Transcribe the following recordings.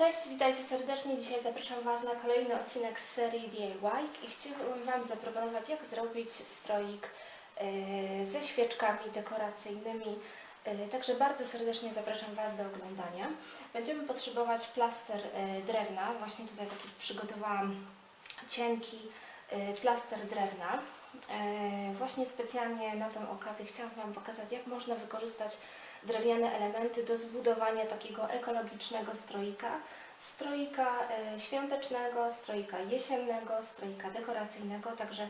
Cześć, witajcie serdecznie. Dzisiaj zapraszam Was na kolejny odcinek z serii DIY i chciałabym Wam zaproponować, jak zrobić stroik e, ze świeczkami dekoracyjnymi. E, Także bardzo serdecznie zapraszam Was do oglądania. Będziemy potrzebować plaster e, drewna. Właśnie tutaj taki przygotowałam cienki plaster drewna. Właśnie specjalnie na tę okazję chciałam Wam pokazać, jak można wykorzystać drewniane elementy do zbudowania takiego ekologicznego stroika. Stroika e, świątecznego, stroika jesiennego, stroika dekoracyjnego, także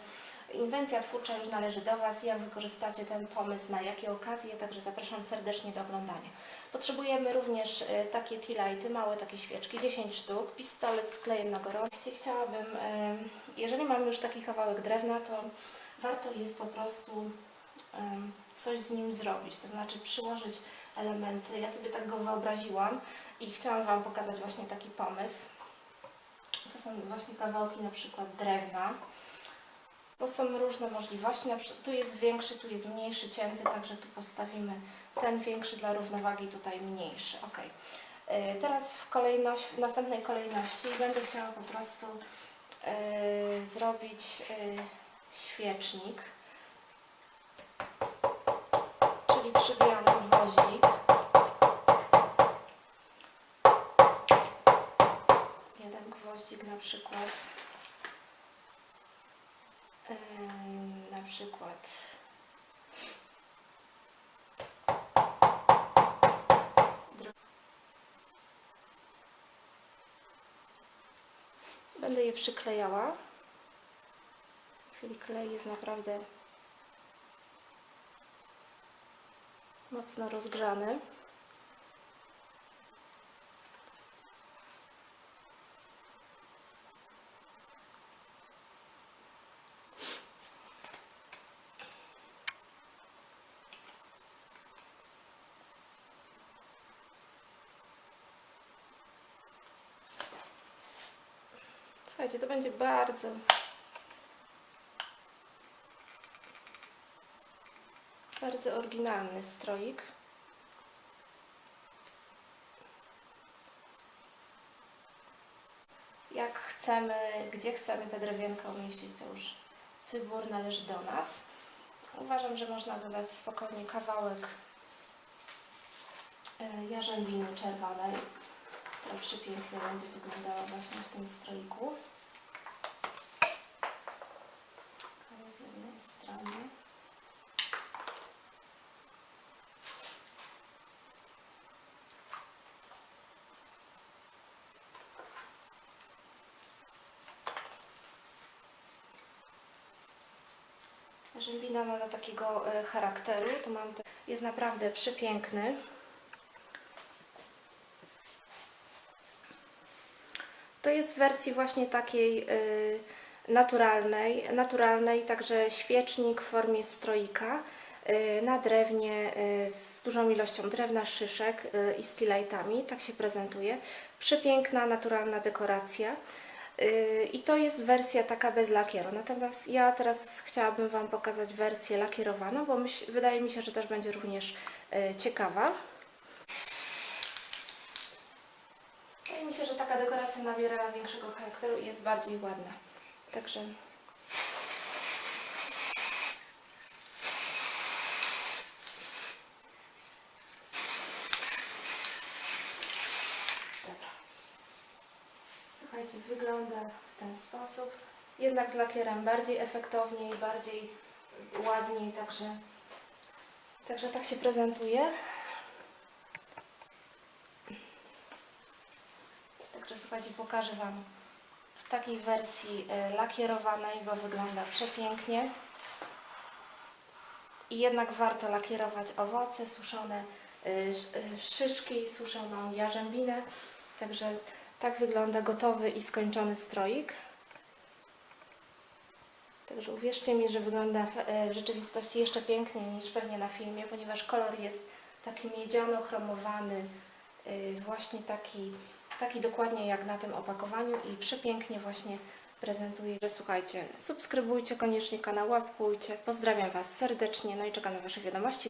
inwencja twórcza już należy do Was. Jak wykorzystacie ten pomysł, na jakie okazje, także zapraszam serdecznie do oglądania. Potrzebujemy również e, takie tea małe takie świeczki, 10 sztuk, pistolet z klejem na gorący. Chciałabym, e, jeżeli mamy już taki kawałek drewna, to warto jest po prostu coś z nim zrobić, to znaczy przyłożyć elementy. Ja sobie tak go wyobraziłam i chciałam Wam pokazać właśnie taki pomysł. To są właśnie kawałki na przykład drewna, bo są różne możliwości. Na przykład tu jest większy, tu jest mniejszy cięty, także tu postawimy ten większy dla równowagi, tutaj mniejszy. Ok. E, Teraz w, kolejność, w następnej kolejności będę chciała po prostu e, zrobić e, świecznik czyli przybijamy gwoździk. Jeden gwoździk na przykład. Ym, na przykład Będę je przyklejała. Chwili klej jest naprawdę mocno rozgrzany. Słuchajcie, to będzie bardzo Bardzo oryginalny stroik. Jak chcemy, gdzie chcemy te drewienka umieścić, to już wybór należy do nas. Uważam, że można dodać spokojnie kawałek e, jarzębiny czerwonej. To przepięknie będzie wyglądała właśnie w tym stroiku. Rzębina ma takiego e, charakteru, to mam te, jest naprawdę przepiękny. To jest w wersji właśnie takiej y, naturalnej, naturalnej, także świecznik w formie stroika y, na drewnie z dużą ilością drewna, szyszek i stilajtami. Tak się prezentuje. Przepiękna, naturalna dekoracja. I to jest wersja taka bez lakieru. Natomiast ja teraz chciałabym Wam pokazać wersję lakierowaną, bo myśl, wydaje mi się, że też będzie również y, ciekawa. Wydaje mi się, że taka dekoracja nabiera większego charakteru i jest bardziej ładna. Także Słuchajcie, wygląda w ten sposób. Jednak z lakierem bardziej efektowniej, bardziej ładniej, także, także tak się prezentuje. Także słuchajcie, pokażę Wam w takiej wersji e, lakierowanej, bo wygląda przepięknie. I jednak warto lakierować owoce suszone, e, e, szyszki, suszoną jarzębinę. Także tak wygląda gotowy i skończony stroik. Także uwierzcie mi, że wygląda w, e, rzeczywistości jeszcze piękniej niż pewnie na filmie, ponieważ kolor jest taki miedziano-chromowany, y, właśnie taki, taki dokładnie jak na tym opakowaniu i przepięknie właśnie prezentuje. Słuchajcie, subskrybujcie koniecznie kanał, łapkujcie. Pozdrawiam Was serdecznie, no i czekam na Wasze wiadomości.